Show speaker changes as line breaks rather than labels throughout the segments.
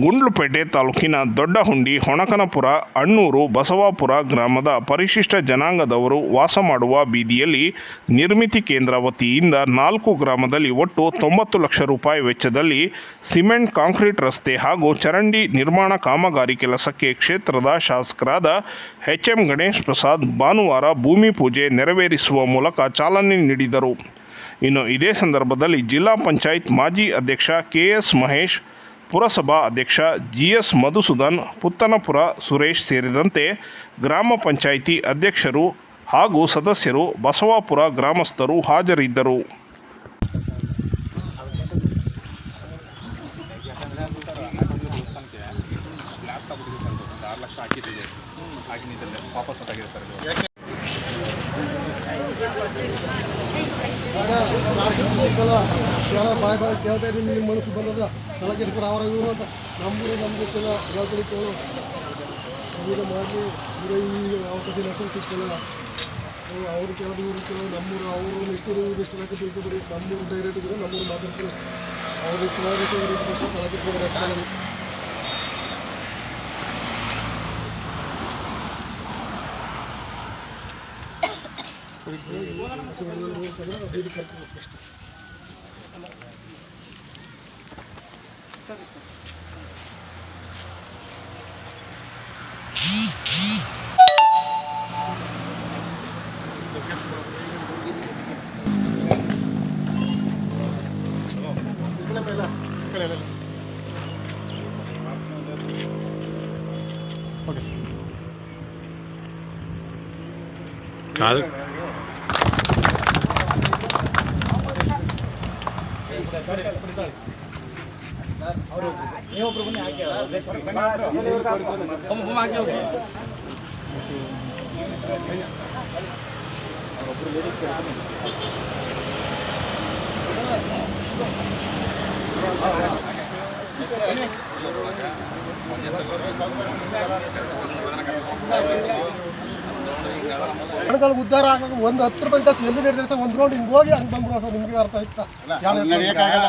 ಗುಂಡ್ಲುಪೇಟೆ ತಾಲೂಕಿನ ದೊಡ್ಡಹುಂಡಿ ಹೊಣಕನಪುರ, ಅಣ್ಣೂರು, ಬಸವಾಪುರ ಗ್ರಾಮದ ಪರಿಶಿಷ್ಟ ಜನಾಂಗದವರು ವಾಸ ಮಾಡುವ ಬೀದಿಯಲ್ಲಿ ನಿರ್ಮಿತಿ ಕೇಂದ್ರ ವತಿಯಿಂದ ನಾಲ್ಕು ಗ್ರಾಮದಲ್ಲಿ ಒಟ್ಟು ತೊಂಬತ್ತು ಲಕ್ಷ ರೂಪಾಯಿ ವೆಚ್ಚದಲ್ಲಿ ಸಿಮೆಂಟ್ ಕಾಂಕ್ರೀಟ್ ರಸ್ತೆ ಹಾಗೂ ಚರಂಡಿ ನಿರ್ಮಾಣ ಕಾಮಗಾರಿ ಕೆಲಸಕ್ಕೆ ಕ್ಷೇತ್ರದ ಶಾಸಕರಾದ ಎಚ್ ಎಂ ಗಣೇಶ್ ಪ್ರಸಾದ್ ಭಾನುವಾರ ಭೂಮಿ ಪೂಜೆ ನೆರವೇರಿಸುವ ಮೂಲಕ ಚಾಲನೆ ನೀಡಿದರು. ಇನ್ನು ಇದೇ ಸಂದರ್ಭದಲ್ಲಿ ಜಿಲ್ಲಾ ಪಂಚಾಯತ್ ಮಾಜಿ ಅಧ್ಯಕ್ಷ ಕೆ ಎಸ್ ಮಹೇಶ್ ಪುರಸಭಾ ಅಧ್ಯಕ್ಷ ಜಿ ಎಸ್ ಮಧುಸೂದನ್, ಪುತ್ತನಪುರ ಸುರೇಶ್ ಸೇರಿದಂತೆ ಗ್ರಾಮ ಪಂಚಾಯಿತಿ ಅಧ್ಯಕ್ಷರು ಹಾಗೂ ಸದಸ್ಯರು ಬಸವಾಪುರ ಗ್ರಾಮಸ್ಥರು ಹಾಜರಿದ್ದರು.
ಆರು ಲಕ್ಷ ಹಾಕಿ
ಎಲ್ಲ ಬಾಯ್ ಬಾಯ್ ನಿಮ್ಮ ಮನಸ್ಸು ಬಂದದ ತಲೆಗೆ ಇಟ್ಕೊಂಡು ಅವ್ರ ಇವರು ಅಂತ ನಮ್ಮೂರು ನಮ್ಗೆ ಚಲ ಹೇಳ್ತೀನಿ ಕೇಳು ಈಗ ಮಾಡಿ ಇರೋ ಈ ಅವಕಾಶ ಸಿಕ್ಕಲ್ಲ ಅವ್ರು ಕೇಳೋದು ಇವ್ರು ನಮ್ಮೂರು ಅವರು ಇಷ್ಟು ಇಷ್ಟು ಬೇಕು ತಿಳ್ಕೊಬಿಡಿ ನಮ್ಮೂರು ಡೈರೆಕ್ಟ್ ಇದ್ರೆ ನಮ್ಮೂರು ಮಾತಾಡ್ತೀವಿ ಅವ್ರು ಇಷ್ಟು ಬೇಕು ಇವ್ರು ಇಷ್ಟು Gracias. ತಲೆಗೆ ಇಟ್ಕೊಂಡು ಉದ್ದಾರ ಆಗೋದು ಒಂದು ಹತ್ತು ರೂಪಾಯಿ ಕಾಸು ಎಲ್ಲಿ ನಡೆದಿರ್ತಾರೆ ಒಂದು ರೋಡ್ ಹಿಂಗೆ ಹೋಗಿ ಹಂಗೆ ಬಂದ್ರು ಸರ್ ನಿಮಗೆ ಅರ್ಥ ಆಯ್ತಾ ನಡೆಯೋಕ್ಕಾಗಲ್ಲ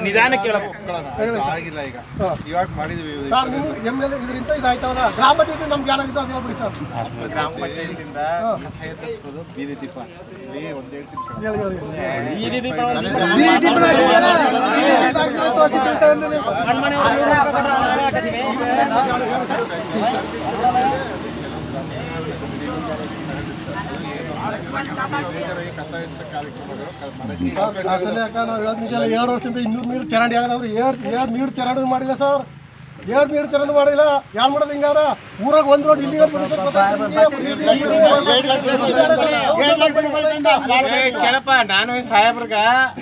ನಿಧಾನ. ಆಗಿಲ್ಲ ಈಗ ಇವಾಗ
ಸರ್ ಗ್ರಾಮ ನಮ್ಗೆ ಏನಾಗಿತ್ತು ಅದು ಹೇಳ್ಬಿಡಿ ಸರ್
ಗ್ರಾಮ ಬೀದಿ ದೀಪ ಹೇಳ್ತೀನಿ. ಬೀದಿ ದೀಪ
ಹಾಕಿಲ್ಲ ಅಂತ ಅಷ್ಟೇ ಹೇಳ್ತಾ ಇದ್ದೀನಿ ನೀವು.
ಬೀದಿಯಲ್ಲಿ ಕಸ ಎತ್ತಿಸೋ ಕಾರ್ಯಕ್ರಮಗಳು ಕ- ಮಾಡಕ್ಕೆ
ಸರ್, ಅಸಲಿ ಯಾಕ ನಾವು ಹೇಳೋದ್ ನಿಜ ಅಲ್ಲ, ಎರಡು ವರ್ಷದಿಂದ ಇನ್ನೂರು ನೀರು ಚರಂಡಿ ಆಗದವ್ರು ಏರ್ ಏರ್ ಮೀಟರ್ ಚರಂಡಿ ಮಾಡಿಲ್ಲ ಸರ್ ಏರ್ ನೀರು ಚರಂಡಿ ಮಾಡಿಲ್ಲ ಯಾರು ಮಾಡೋದು ಹಿಂಗಾರ ಊರಾಗ ಒಂದ್ ರೋಡ್ ಇಲ್ಲಿ
ಕೇಳಪ್ಪ ನಾನು ಸಾಹೇಬ್ರಗ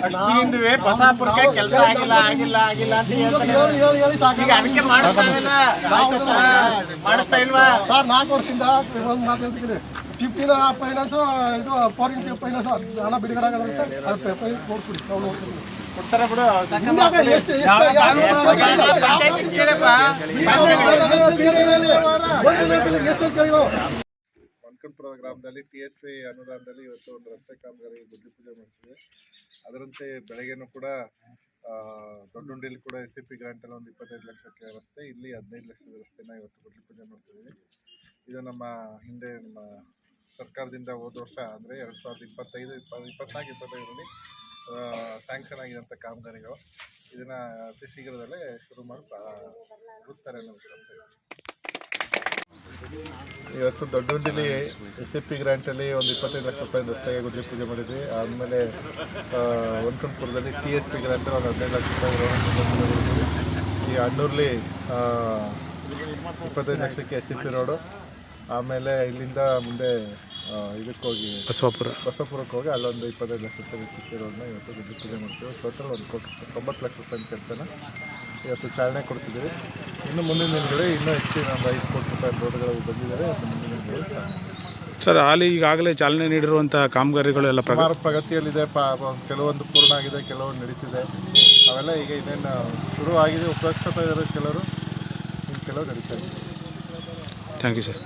ಅಷ್ಟಿನಿಂದುವೆ ಬಸಾಪುರಕ್ಕೆ ಕೆಲಸ ಆಗಿಲ್ಲ ಆಗಿಲ್ಲ ಆಗಿಲ್ಲ ಅಂತ ಹೇಳ್ತಾನೆ.
ಹೇಳಿ ಹೇಳಿ ಹೇಳಿ ಸಾಕು
ಈಗ ಅದಕ್ಕೆ ಮಾಡಿಸ್ತಾ ಇಲ್ವಾ
ಸರ್ ನಾಲ್ಕು ವರ್ಷದಿಂದ ಒಂದು ಫಿಫ್ಟಿನ ಫೈನಾನ್ಸು ಇದು ಫಾರಿನ್ ಫೈನಾನ್ಸ್ ಹಣ ಬಿಡುಗಡೆ ಆಗಲ್ಲ ಸರ್. ಅದು ಪೇಪರ್ ಕೊಡ್ಬಿಡಿ ನಾವು ನೋಡ್ತೀವಿ.
ಕೊಡ್ತಾರ ಬಿಡು.
ಎಷ್ಟು
ಗ್ರಾಮದಲ್ಲಿ ಟಿ ಎಸ್ ಪಿ ಅನುದಾನದಲ್ಲಿ ಇವತ್ತು ಒಂದು ರಸ್ತೆ ಕಾಮಗಾರಿ ಬುದ್ಧಿ ಪೂಜೆ ಮಾಡ್ತೀವಿ ಅದರಂತೆ ಬೆಳಗ್ಗೆನೂ ಕೂಡ ಆ, ದೊಡ್ಡುಂಡಿಯಲ್ಲಿ ಕೂಡ ಎಸ್ ಸಿ ಪಿ ಗ್ರಾಂಟಲ್ಲಿ ಒಂದು ಇಪ್ಪತ್ತೈದು ಲಕ್ಷಕ್ಕೆ ರಸ್ತೆ ಇಲ್ಲಿ ಹದಿನೈದು ಲಕ್ಷದ ರಸ್ತೆನ ಇವತ್ತು ಬುದ್ಧಿ ಪೂಜೆ ಮಾಡ್ತಿದ್ದೀವಿ. ಇದು ನಮ್ಮ ಹಿಂದೆ ನಮ್ಮ ಸರ್ಕಾರದಿಂದ ಹೋದ ವರ್ಷ, ಅಂದರೆ ಎರಡು ಸಾವಿರದ ಇಪ್ಪತ್ತೈದು ಇಪ್ಪ ಇಪ್ಪತ್ನಾಲ್ಕು, ಇಪ್ಪತ್ತೈದರಲ್ಲಿ ಸ್ಯಾಂಕ್ಷನ್ ಆಗಿರೋಂಥ ಕಾಮಗಾರಿಗಳು ಇದನ್ನು ಅತಿ ಶೀಘ್ರದಲ್ಲೇ ಶುರು ಮಾಡಿ ಮುಗಿಸ್ತಾರೆ ಅನ್ನೋ ಇವತ್ತು ದೊಡ್ಡಗುಂಡಿಲಿ ಎಸ್ ಸಿ ಪಿ ಗ್ರಾಂಟಲ್ಲಿ ಒಂದು ಇಪ್ಪತ್ತೈದು ಲಕ್ಷ ರೂಪಾಯಿ ರಸ್ತೆಗೆ ಗುದ್ಲಿ ಪೂಜೆ ಮಾಡಿದ್ವಿ. ಆಮೇಲೆ ವನ್ಕಂಪುರದಲ್ಲಿ ಟಿ ಎಸ್ ಪಿ ಗ್ರಾಂಟಲ್ಲಿ ಒಂದು ಹದಿನೈದು ಲಕ್ಷ ರೂಪಾಯಿ ಈ ಅಣ್ಣೂರ್ಲಿ ಇಪ್ಪತ್ತೈದು ಲಕ್ಷಕ್ಕೆ ಎಸ್ ಸಿ ಪಿ ರೋಡು ಆಮೇಲೆ ಇಲ್ಲಿಂದ ಮುಂದೆ ಆ, ಇದಕ್ಕೆ ಹೋಗಿ
ಬಸವಾಪುರ.
ಬಸವಪುರಕ್ಕೆ ಹೋಗಿ ಅಲ್ಲೊಂದು ಇಪ್ಪತ್ತೈದು ಲಕ್ಷ ರೂಪಾಯಿ ಸಿಕ್ಕಿ ರೋಡ್ನ ಇವತ್ತು ದುಡ್ಡು ಪೂಜೆ ಮಾಡ್ತೀವಿ. ಟೋಟಲ್ ಒಂದು ಕೋಟಿ ತೊಂಬತ್ತು ಲಕ್ಷ ರೂಪಾಯಿ ಕೆಲಸನ ಇವತ್ತು ಚಾಲನೆ ಕೊಡ್ತಿದ್ದೀವಿ. ಇನ್ನು ಮುಂದಿನ ದಿನಗಳಲ್ಲಿ ಇನ್ನೂ ಹೆಚ್ಚಿನ ಒಂದು ಐದು ಕೋಟಿ ರೂಪಾಯಿ ರೋಡ್ಗಳು ಬಂದಿದ್ದಾರೆ. ಮುಂದಿನ ದಿನಗಳು ಚಾಲನೆ
ಸರ್ ಹಾಲಿ ಈಗಾಗಲೇ ಚಾಲನೆ ನೀಡಿರುವಂಥ ಕಾಮಗಾರಿಗಳು ಎಲ್ಲ
ಪ್ರಕಾರ ಪ್ರಗತಿಯಲ್ಲಿದೆ. ಪ ಕೆಲವೊಂದು ಪೂರ್ಣ ಆಗಿದೆ ಕೆಲವೊಂದು ನಡೀತಿದೆ. ಅವೆಲ್ಲ ಈಗ ಇನ್ನೇನು ಶುರು ಆಗಿದೆ ಉಪಯೋಗಿಸ್ತಾ ಇದ್ದಾರೆ ಕೆಲವರು ಇನ್ನು ಕೆಲವು ನಡೀತಾ ಇದೆ.
Thank you sir